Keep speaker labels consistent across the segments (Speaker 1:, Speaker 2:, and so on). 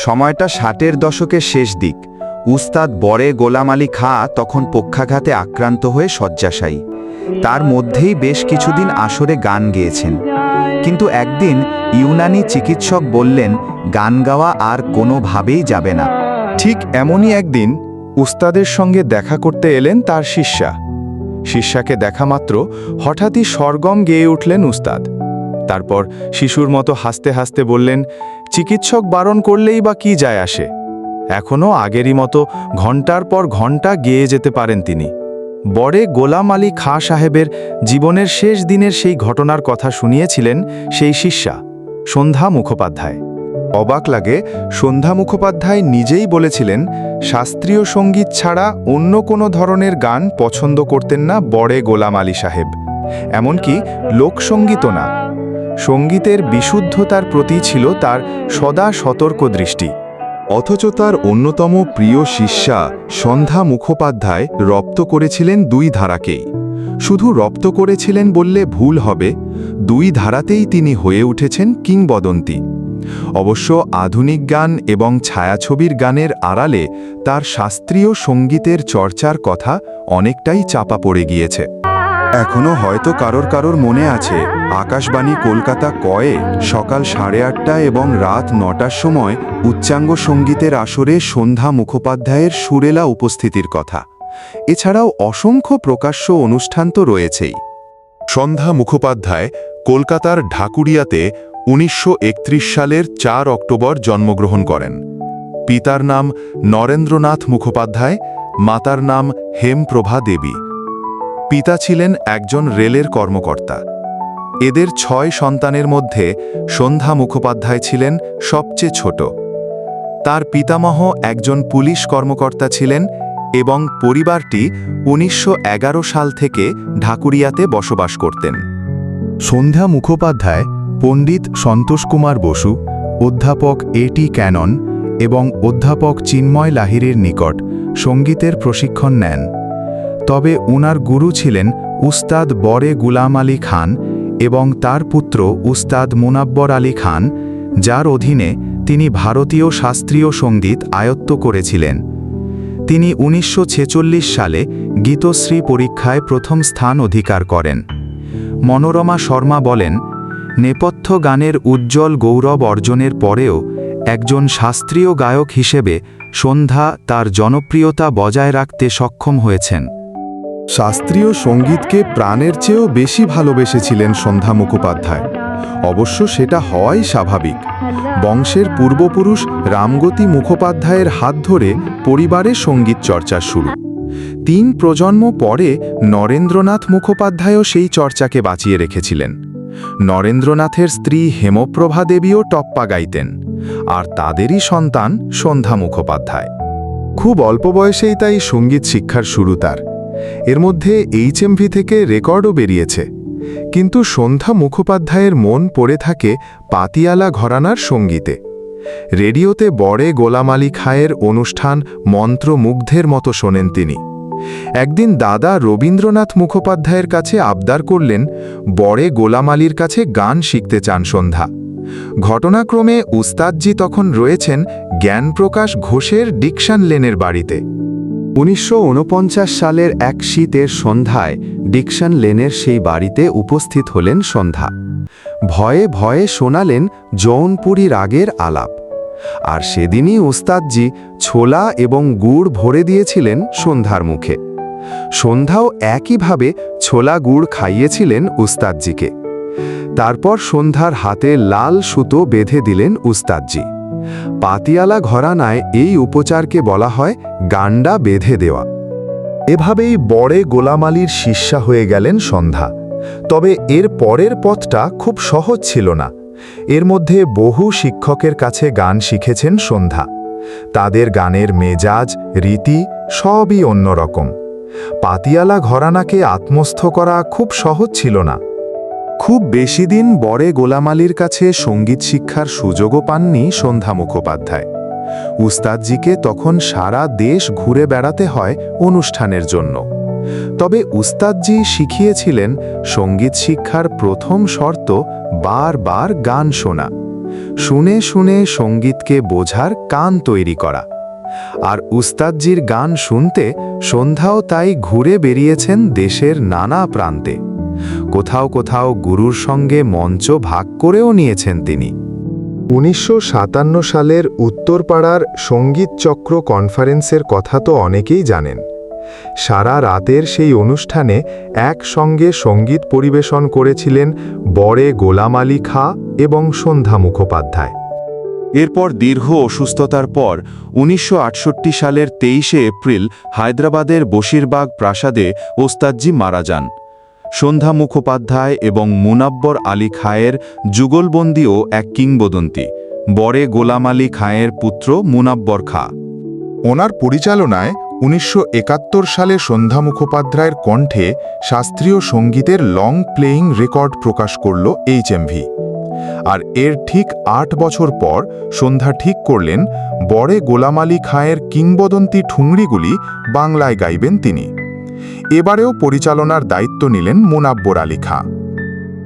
Speaker 1: সময়টা ষাটের দশকের শেষ দিক। উস্তাদ বরে গোলাম আলী খাঁ তখন পক্ষাঘাতে আক্রান্ত হয়ে শয্যাশায়ী। তার মধ্যেই বেশ কিছুদিন আসরে গান গেয়েছেন। কিন্তু একদিন ইউনানি চিকিৎসক বললেন, গান গাওয়া আর কোনোভাবেই যাবে না। ঠিক এমনই একদিন উস্তাদের সঙ্গে দেখা করতে এলেন তার শিষ্যা। শিষ্যাকে দেখা মাত্র হঠাৎই সরগম গেয়ে উঠলেন উস্তাদ। তারপর শিশুর মতো হাসতে হাসতে বললেন, চিকিৎসক বারণ করলেই বা কি যায় আসে? এখনও আগেরই মতো ঘণ্টার পর ঘণ্টা গেয়ে যেতে পারেন তিনি। বড়ে গোলাম আলী খাঁ সাহেবের জীবনের শেষ দিনের সেই ঘটনার কথা শুনিয়েছিলেন সেই শিষ্যা, সন্ধ্যা মুখোপাধ্যায়। অবাক লাগে, সন্ধ্যা মুখোপাধ্যায় নিজেই বলেছিলেন, শাস্ত্রীয় সংগীত ছাড়া অন্য কোনো ধরনের গান পছন্দ করতেন না বড়ে গোলাম আলী সাহেব। এমনকি লোকসঙ্গীতও না। সঙ্গীতের বিশুদ্ধতার প্রতি ছিল তার সদা সতর্ক দৃষ্টি। অথচ তার অন্যতম প্রিয় শিষ্যা সন্ধ্যা মুখোপাধ্যায় রপ্ত করেছিলেন দুই ধারাকেই। শুধু রপ্ত করেছিলেন বললে ভুল হবে, দুই ধারাতেই তিনি হয়ে উঠেছেন কিংবদন্তি। অবশ্য আধুনিক গান এবং ছায়াছবির গানের আড়ালে তার শাস্ত্রীয় সঙ্গীতের চর্চার কথা অনেকটাই চাপা পড়ে গিয়েছে। এখনও হয়তো কারোর কারোর মনে আছে, আকাশবাণী কলকাতা কয়ে, সকাল সাড়ে আটটা এবং রাত নটার সময় উচ্চাঙ্গ সঙ্গীতের আসরে সন্ধ্যা মুখোপাধ্যায়ের সুরেলা উপস্থিতির কথা। এছাড়াও অসংখ্য প্রকাশ্য অনুষ্ঠান তো রয়েছেই।
Speaker 2: সন্ধ্যা মুখোপাধ্যায় কলকাতার ঢাকুরিয়াতে উনিশশো একত্রিশ সালের চার অক্টোবর জন্মগ্রহণ করেন। পিতার নাম নরেন্দ্রনাথ মুখোপাধ্যায়, মাতার নাম হেমপ্রভা দেবী। পিতা ছিলেন একজন রেলের কর্মকর্তা। এদের ছয় সন্তানের মধ্যে সন্ধ্যা মুখোপাধ্যায় ছিলেন সবচেয়ে ছোট। তার পিতামহ একজন পুলিশ কর্মকর্তা ছিলেন এবং পরিবারটি উনিশশো এগারো সাল থেকে ঢাকুরিয়াতে বসবাস করতেন।
Speaker 3: সন্ধ্যা মুখোপাধ্যায় পণ্ডিত সন্তোষ কুমার বসু, অধ্যাপক এটি ক্যানন এবং অধ্যাপক চিন্ময় লাহিরের নিকট সঙ্গীতের প্রশিক্ষণ নেন। তবে উনার গুরু ছিলেন উস্তাদ বরে গুলাম আলী খান এবং তার পুত্র উস্তাদ মুনাব্বর আলী খান, যার অধীনে তিনি ভারতীয় শাস্ত্রীয় সংগীত আয়ত্ত করেছিলেন। তিনি উনিশশো ছেচল্লিশ সালে গীতশ্রী পরীক্ষায় প্রথম স্থান অধিকার করেন। মনোরমা শর্মা বলেন, নেপথ্য গানের উজ্জ্বল গৌরব অর্জনের পরেও একজন শাস্ত্রীয় গায়ক হিসেবে সন্ধ্যা তার জনপ্রিয়তা বজায় রাখতে সক্ষম হয়েছেন।
Speaker 2: শাস্ত্রীয় সঙ্গীতকে প্রাণের চেয়েও বেশি ভালোবেসেছিলেন সন্ধ্যা মুখোপাধ্যায়। অবশ্য সেটা হওয়াই স্বাভাবিক। বংশের পূর্বপুরুষ রামগতি মুখোপাধ্যায়ের হাত ধরে পরিবারে সংগীত চর্চা শুরু। তিন প্রজন্ম পরে নরেন্দ্রনাথ মুখোপাধ্যায়ও সেই চর্চাকে বাঁচিয়ে রেখেছিলেন। নরেন্দ্রনাথের স্ত্রী হেমপ্রভা দেবীও টপ্পা গাইতেন, আর তাদেরই সন্তান সন্ধ্যা মুখোপাধ্যায়। খুব অল্প বয়সেই তাই সংগীত শিক্ষার শুরু তার। এর মধ্যে এইচএমভি থেকে রেকর্ডও বেরিয়েছে। কিন্তু সন্ধ্যা মুখোপাধ্যায়ের মন পড়ে থাকে পাতিয়ালা ঘরানার সঙ্গীতে। রেডিওতে বড়ে গোলাম আলী খায়ের অনুষ্ঠান মন্ত্রমুগ্ধের মতো শোনেন তিনি। একদিন দাদা রবীন্দ্রনাথ মুখোপাধ্যায়ের কাছে আবদার করলেন, বড়ে গোলাম আলীর কাছে গান শিখতে চান সন্ধ্যা। ঘটনাক্রমে উস্তাদজি তখন রয়েছেন জ্ঞানপ্রকাশ ঘোষের ডিকশন লেনের বাড়িতে।
Speaker 1: উনিশশো ঊনপঞ্চাশ সালের এক শীতের সন্ধ্যায় ডিকশন লেনের সেই বাড়িতে উপস্থিত হলেন সন্ধ্যা। ভয়ে ভয়ে শোনালেন জৌনপুরী রাগের আলাপ। আর সেদিনই উস্তাদজি ছোলা এবং গুড় ভরে দিয়েছিলেন সন্ধ্যার মুখে। সন্ধ্যাও একইভাবে ছোলা গুড় খাইয়েছিলেন উস্তাদজিকে তারপর সন্ধ্যার হাতে লাল সুতো বেঁধে দিলেন উস্তাদজি পাতিয়ালা ঘরানায় এই উপচারকে বলা হয় গান্ডা বেঁধে দেওয়া। এভাবেই বড়ে গোলামালির শিষ্যা হয়ে গেলেন সন্ধ্যা। তবে এর পরের পথটা খুব সহজ ছিল না। এর মধ্যে বহু শিক্ষকের কাছে গান শিখেছেন সন্ধ্যা। তাদের গানের মেজাজ, রীতি সবই অন্যরকম। পাতিয়ালা ঘরানাকে আত্মস্থ করা খুব সহজ ছিল না। খুব বেশি দিন বড়ে গোলাম আলীর কাছে সংগীত শিক্ষার সুযোগও পাননি সন্ধ্যা মুখোপাধ্যায়। উস্তাদজিকে তখন সারা দেশ ঘুরে বেড়াতে হয় অনুষ্ঠানের জন্য।
Speaker 2: তবে উস্তাদজি শিখিয়েছিলেন, সংগীত শিক্ষার প্রথম শর্ত বারবার গান শোনা। শুনে শুনে সঙ্গীতকে বোঝার কান তৈরি করা। আর উস্তাদজির গান শুনতে সন্ধ্যাও তাই ঘুরে বেরিয়েছেন দেশের নানা প্রান্তে। কোথাও কোথাও গুরুর সঙ্গে মঞ্চ ভাগ করেও নিয়েছেন তিনি। উনিশশো সাতান্ন সালের উত্তরপাড়ার সংগীত চক্র কনফারেন্সের কথা তো অনেকেই জানেন। সারা রাতের সেই অনুষ্ঠানে একসঙ্গে সংগীত পরিবেশন করেছিলেন বড়ে গোলাম আলী খা এবং সন্ধ্যা মুখোপাধ্যায়।
Speaker 1: এরপর দীর্ঘ অসুস্থতার পর উনিশশো আটষট্টি সালের তেইশে এপ্রিল হায়দ্রাবাদের বশিরবাগ প্রাসাদে ওস্তাদজি মারা যান। সন্ধ্যা মুখোপাধ্যায় এবং মুনাব্বর আলী খায়ের যুগলবন্দিও এক কিংবদন্তি। বরে গোলাম আলী খায়ের পুত্র মুনাব্বর খা।
Speaker 2: ওনার পরিচালনায় উনিশশো একাত্তর সালে সন্ধ্যা মুখোপাধ্যায়ের কণ্ঠে শাস্ত্রীয় সঙ্গীতের লং প্লেয়িং রেকর্ড প্রকাশ করল এইচএমভি আর এর ঠিক আট বছর পর সন্ধ্যা ঠিক করলেন বড়ে গোলাম আলী খাঁয়ের কিংবদন্তি ঠুংরিগুলি বাংলায় গাইবেন তিনি। এবারেও পরিচালনার দায়িত্ব নিলেন মোনাব্বর আলী খাঁ।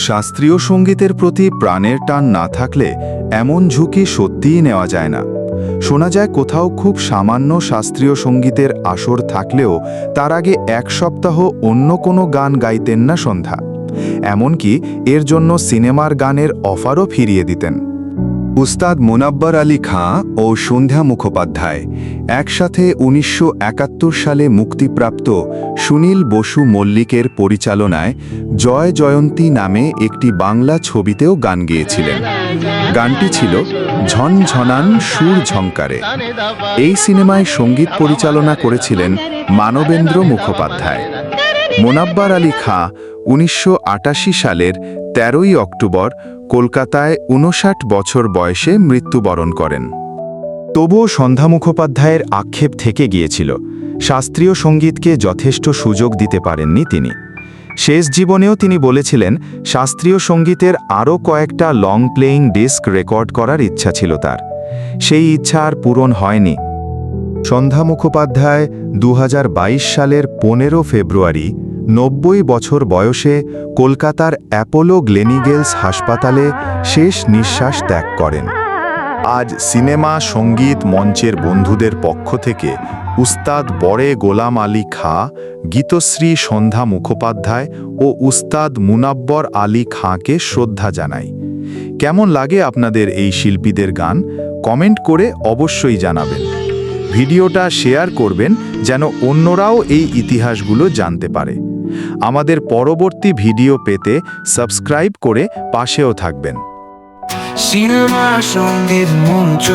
Speaker 1: শাস্ত্রীয় সঙ্গীতের প্রতি প্রাণের টান না থাকলে এমন ঝুঁকি সত্যিই নেওয়া যায় না। শোনা যায় কোথাও খুব সামান্য শাস্ত্রীয় সঙ্গীতের আসর থাকলেও তার আগে এক সপ্তাহ অন্য কোনো গান গাইতেন না সন্ধ্যা। এমনকি এর জন্য সিনেমার গানের অফারও ফিরিয়ে দিতেন। উস্তাদ মোনাব্বার আলী খাঁ ও সন্ধ্যা মুখোপাধ্যায় একসাথে উনিশশো একাত্তর সালে মুক্তিপ্রাপ্ত সুনীল বসু মল্লিকের পরিচালনায় জয় জয়ন্তী নামে একটি বাংলা ছবিতেও গান গেয়েছিলেন। গানটি ছিল ঝনঝনান সুর ঝঙ্কারে এই সিনেমায় সংগীত পরিচালনা করেছিলেন মানবেন্দ্র মুখোপাধ্যায়। মোনাব্বার আলী খাঁ উনিশশো আটাশি সালের তেরোই অক্টোবর কলকাতায় উনষাট বছর বয়সে মৃত্যুবরণ করেন। তবুও সন্ধ্যা মুখোপাধ্যায়ের আক্ষেপ থেকে গিয়েছিল। শাস্ত্রীয় সঙ্গীতকে যথেষ্ট সুযোগ দিতে পারেননি তিনি। শেষ জীবনেও তিনি বলেছিলেন, শাস্ত্রীয় সঙ্গীতের আরও কয়েকটা লং প্লেয়িং ডিস্ক রেকর্ড করার ইচ্ছা ছিল তার। সেই ইচ্ছা আর পূরণ হয়নি। সন্ধ্যা মুখোপাধ্যায় দু হাজার বাইশ সালের পনেরো ফেব্রুয়ারি নব্বই বছর বয়সে কলকাতার অ্যাপোলো গ্লেনিগেলস হাসপাতালে শেষ নিঃশ্বাস ত্যাগ করেন। আজ সিনেমা, সংগীত মঞ্চের বন্ধুদের পক্ষ থেকে উস্তাদ বড়ে গোলাম আলী খা, গীতশ্রী সন্ধ্যা মুখোপাধ্যায় ও উস্তাদ মুনাব্বর আলী খাঁকে শ্রদ্ধা জানাই। কেমন লাগে আপনাদের এই শিল্পীদের গান? কমেন্ট করে অবশ্যই জানাবেন। ভিডিওটা শেয়ার করবেন যেন অন্যরাও এই ইতিহাসগুলো জানতে পারে। আমাদের পরবর্তী ভিডিও পেতে সাবস্ক্রাইব করে পাশেও থাকবেন।
Speaker 4: সিনেমা সংগীত মঞ্চ